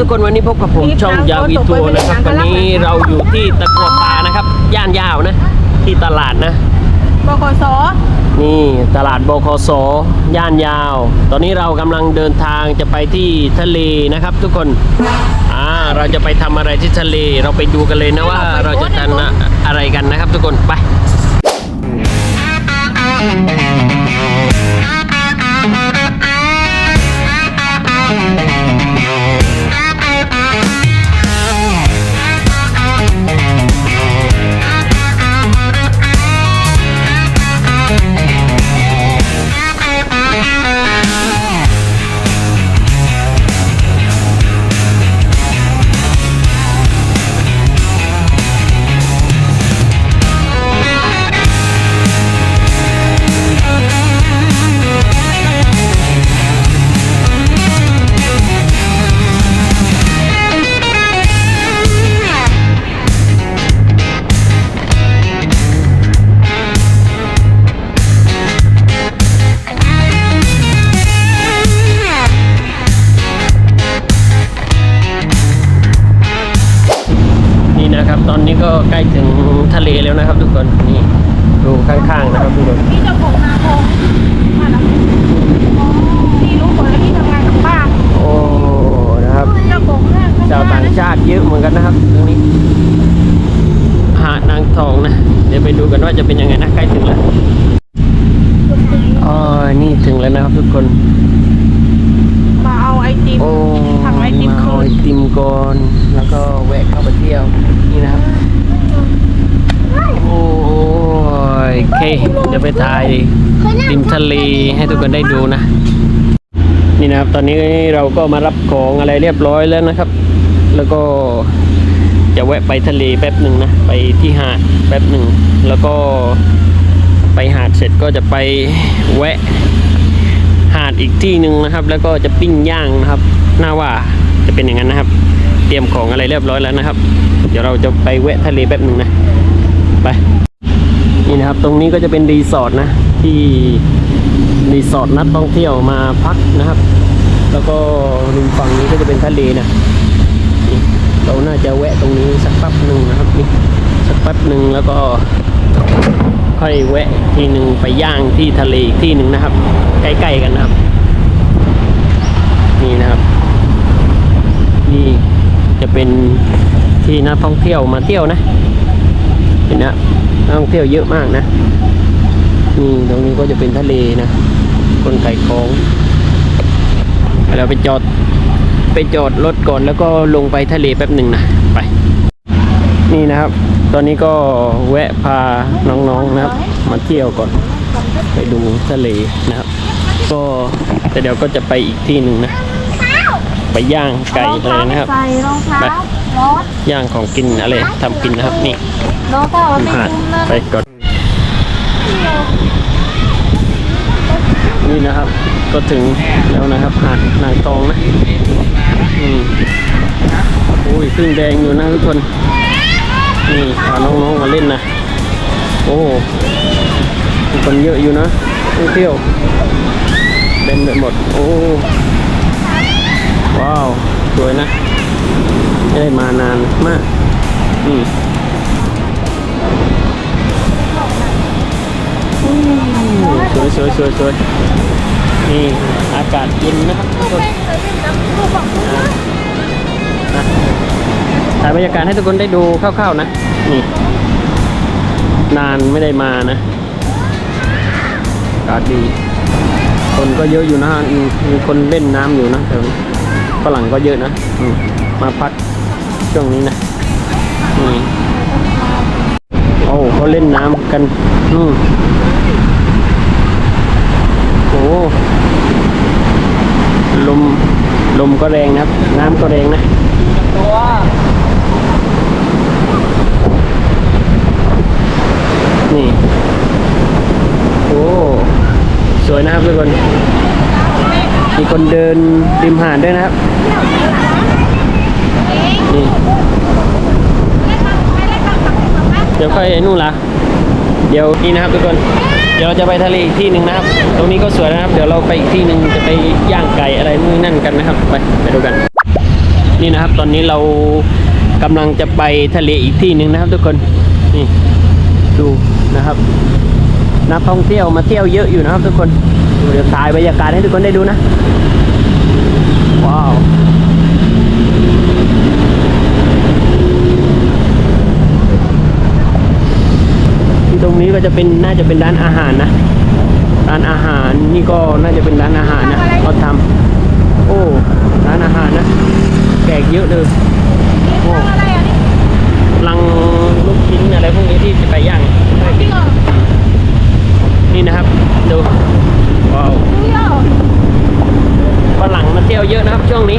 ทุกคนวันนี้พบกับผมช่องยาวีทัวร์นะครับวันนี้เราอยู่ที่ตะกัวป่านะครับย่านยาวนะ ที่ตลาดนะบกสนี่ตลาดบคสย่านยาว ตอนนี้เรากำลังเดินทางจะไปที่ทะเลนะครับ ทุกคนอ่าเราจะไปทำอะไรที่ทะเลเราไปดูกันเลยนะว่าเราจะทำอะไรกันนะครับ ทุกคนไป ก็ใกล้ถึงทะเลแล้วนะครับ ทุกคนนี่ดูข้างๆนะครับทุกคนพี่เจ้าของนาคงมาแล้วอ๋อพี่รู้หมดแล้วพี่ทำงานกับป้าโอ้นะครับเจ้าของนาชาวต่างชาติเยอะเหมือนกันนะครับตรงนี้หาดนางทองนะ เดี๋ยวไปดูกันว่าจะเป็นยังไงนะใกล้ถึงแล้วอ๋อนี่ถึงแล้วนะครับทุกคนมาเอาไอติมโอ้ทำ ไอติมมาคืเอานไอติมก่อนแล้วก็แวะเข้าไปเที่ยวนี่นะครับโอ้ยโอเคเดี๋ยวไปถ่ายริมทะเลให้ทุกคนได้ดูนะ นี่นะครับตอนนี้เราก็มารับของอะไรเรียบร้อยแล้วนะครับ แล้วก็จะแวะไปทะเลแป๊บหนึ่งนะ ไปที่หาดแป๊บหนึ่งแล้วก็ไปหาดเสร็จก็จะไปแวะหาดอีกที่หนึ่งนะครับ แล้วก็จะปิ้งย่างนะครับ น่าว่าจะเป็นอย่างนั้นนะครับ เตรียมของอะไรเรียบร้อยแล้วนะครับ เดี๋ยวเราจะไปแวะทะเลแป๊บหนึ่งนะไปนี่นะครับ ตรงนี้ก็จะเป็นรีสอร์ทนะที่รีสอร์ทนักท่องเที่ยวมาพักนะครับ แล้วก็ริมฝั่งนี้ก็จะเป็นทะเลนะเราน่าจะแวะตรงนี้สักแป๊บหนึ่งนะครับนี่สักแป๊บหนึ่งแล้วก็ค่อยแวะอีกทีหนึ่งไปย่างที่ทะเลอีกที่หนึ่งนะครับ ใกล้ๆกันนะครับ นี่นะครับ นี่จะเป็นที่นักท่องเที่ยวมาเที่ยวนะ เห็นนะนักท่องเที่ยวเยอะมากนะนี่ตรงนี้ก็จะเป็นทะเลนะคนขายของเราไปจอดไปจอดรถก่อนแล้วก็ลงไปทะเลแป๊บหนึ่งนะไป นี่นะครับ ตอนนี้ก็แวะพาน้องๆนะครับ มาเที่ยวก่อน ไปดูทะเลนะครับ ก็แต่เดี๋ยวก็จะไปอีกที่หนึ่งนะ ไปย่างไก่อะไรนะครับใส่รองเท้าไปร้อนย่างของกินอะไรทำกินนะครับนี่รองเท้ามันไม่หาดคุ้มเลยไปก่อนนี่นะครับ ก็ถึงแล้วนะครับหาดนางทองนะอืมอุ้ยขึ้นแดงอยู่นะทุกคนนี่พาน้องๆมาเล่นนะโอ้คนเยอะอยู่นะท่องเที่ยวเต็มไปหมดโอ้ ว้าว สวยนะไม่ได้มานานมาก อืมสวยสวยสวยสวยนี่อากาศเย็นนะครับทุกคนถ่ายบรรยากาศให้ทุกคนได้ดูคร่าวๆนะ นี่ นานไม่ได้มานะ อากาศดี คนก็เยอะอยู่นะมีมีคนเล่นน้ำอยู่นะแต่ ฝรั่งก็เยอะนะอืมาพักช่วงนี้นะอืมโอ้เขาเล่นน้ำกันอืมโอ้ลมลมก็แรงนะครับ น้ำก็แรงนะตัวนี่ โอ้ สวยนะครับทุกคน มีคนเดินริมหาดด้วยนะครับนี่เดี๋ยวค่อยนู่นละเดี๋ยวนี่นะครับทุกคน เดี๋ยวเราจะไปทะเลอีกที่หนึ่งนะครับ ตรงนี้ก็สวยนะครับ เดี๋ยวเราไปอีกที่หนึ่งจะไปย่างไก่อะไรนู่นนั่นกันนะครับ ไปไปดูกัน นี่นะครับ ตอนนี้เรากำลังจะไปทะเลอีกที่หนึ่งนะครับ ทุกคน นี่ดูนะครับ นักท่องเที่ยวมาเที่ยวเยอะอยู่นะครับ ทุกคน เดี๋ยวถ่ายบรรยากาศให้ทุกคนได้ดูนะ ว้าวที่ตรงนี้ก็จะเป็นน่าจะเป็นร้านอาหารนะ ร้านอาหารนี่ก็น่าจะเป็นร้านอาหารนะเขาทำโอ้ร้านอาหารนะแขกเยอะเลยโอ้อะไรอะนี่ลังลูกชิ้นอะไรพวกนี้ที่จะไปย่างจริงเหรอนี่นะครับดูว้าวฝรั่งมาเที่ยวเยอะนะครับช่วงนี้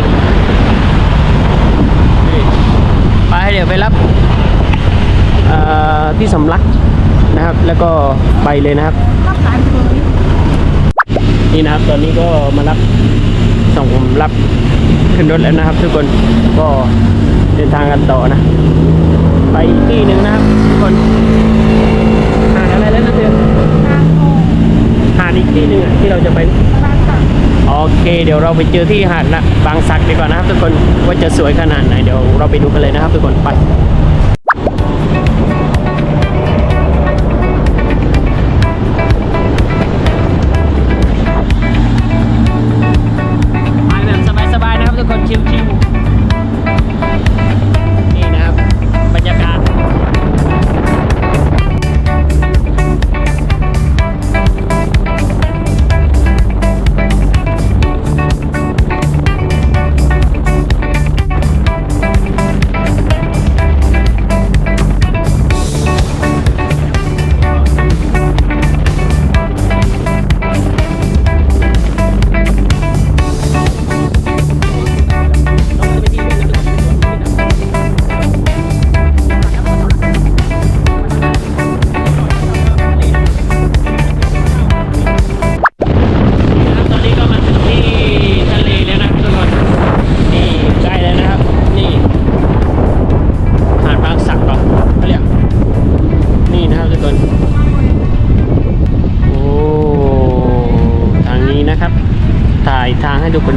ไปเดี๋ยวไปรับที่สำลักนะครับ แล้วก็ไปเลยนะครับนี่นะครับตอนนี้ก็มารับส่งผมรับขึ้นรถแล้วนะครับ ทุกคนก็เดินทางกันต่อนะ ไปที่หนึ่งนะครับ ทุกคนหาดอะไรแล้วนะเธอ ทางโง่ หาด อีกที่หนึ่งอะที่เราจะไปร้านตัดโอเคเดี๋ยวเราไปเจอที่หาดนะบางสักดีกว่านะครับทุกคนว่าจะสวยขนาดไหนเดี๋ยวเราไปดูกันเลยนะครับทุกคนไป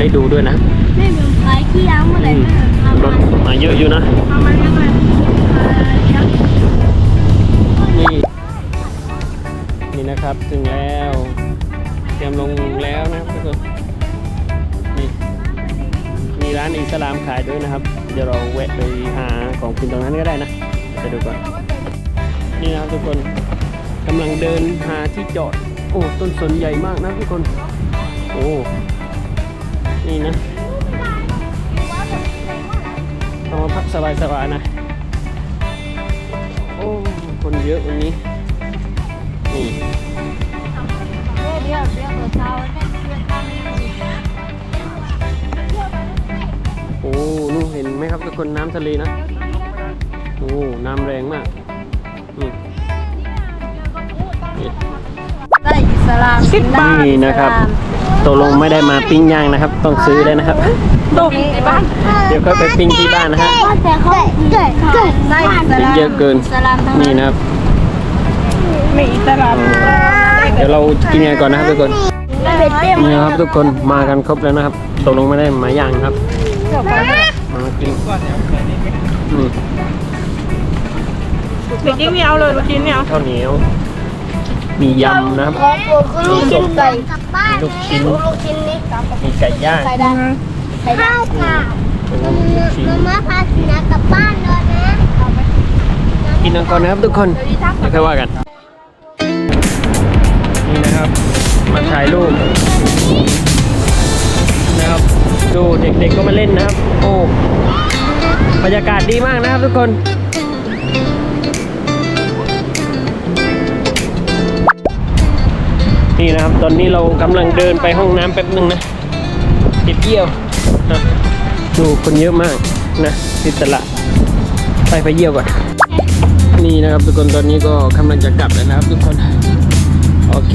ได้ดูด้วยนะไม่เหมือนขายขี้ยางเมื่อไหร่อืมไม่เหมือนทำรถมาเยอะอยู่นะทำมันยังไงเออเดี๋ยวนี่นี่นะครับถึงแล้วเตรียมลงแล้วนะครับทุกคนนี่มีร้านอิสลามขายด้วยนะครับ เดี๋ยวเราแวะไปหาของกินตรงนั้นก็ได้นะไปดูก่อนนี่นะครับทุกคนกำลังเดินหาที่จอดโอ้ต้นสนใหญ่มากนะทุกคน โอ้ นี่นะเอามาพักสบายๆนะ โอ้ คนเยอะวันนี้ นี่โอ้นู่เห็นไหมครับทุกคนน้ำทะเลนะ โอ้ น้ำแรงมากอืมนี่ สลามสิบบาทนี่นะครับตกลงไม่ได้มาปิ้งย่างนะครับ ต้องซื้อได้นะครับ ตกในบ้านเดี๋ยวค่อยไปปิ้งที่บ้านนะฮะแต่เขาเกิดเกิดได้อิสลามเยอะเกินอิสลามทั้งนี่นั้นนะครับไม่อิสลามเดี๋ยวเรากินกันก่อนนะครับทุกคนเป็นเปรี้ยวนี่นะครับทุกคนมากันครบแล้วนะครับตกลงไม่ได้มาย่างนะครับมากินนี่เด็กยิ่งไม่เอาเลยลูกชิ้นไม่เอาข้าวเหนียว มียำนะครับ ของโปรดคือลูกชิ้นไก่กลับบ้านลูกชิ้น ลูกชิ้นนี้กลับมีไก่ย่าง ไข่ดาวไข่ดาวค่ะลูกชิ้นมาม่าพาสินะกลับบ้านเลยนะกินกันก่อนนะครับทุกคนแล้วค่อยว่ากัน นี่นะครับ มาถ่ายรูปนะครับ ดูเด็กๆก็มาเล่นนะครับ โอ้ บรรยากาศดีมากนะครับทุกคน นี่นะครับ ตอนนี้เรากำลังเดินไปห้องน้ำแป๊บนึงนะติดเยี่ยวนะดูคนเยอะมากนะที่ตลาดไปไปเยี่ยวก่อนนี่นะครับทุกคนตอนนี้ก็กำลังจะกลับแล้วนะครับ ทุกคนโอเค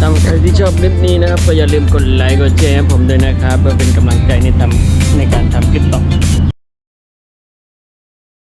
สำหรับใครที่ชอบคลิปนี้นะครับก็อย่าลืมกดไลค์กดแชร์ให้ผมด้วยนะครับเพื่อเป็นกำลังใจในทำในการทำคลิปต่อ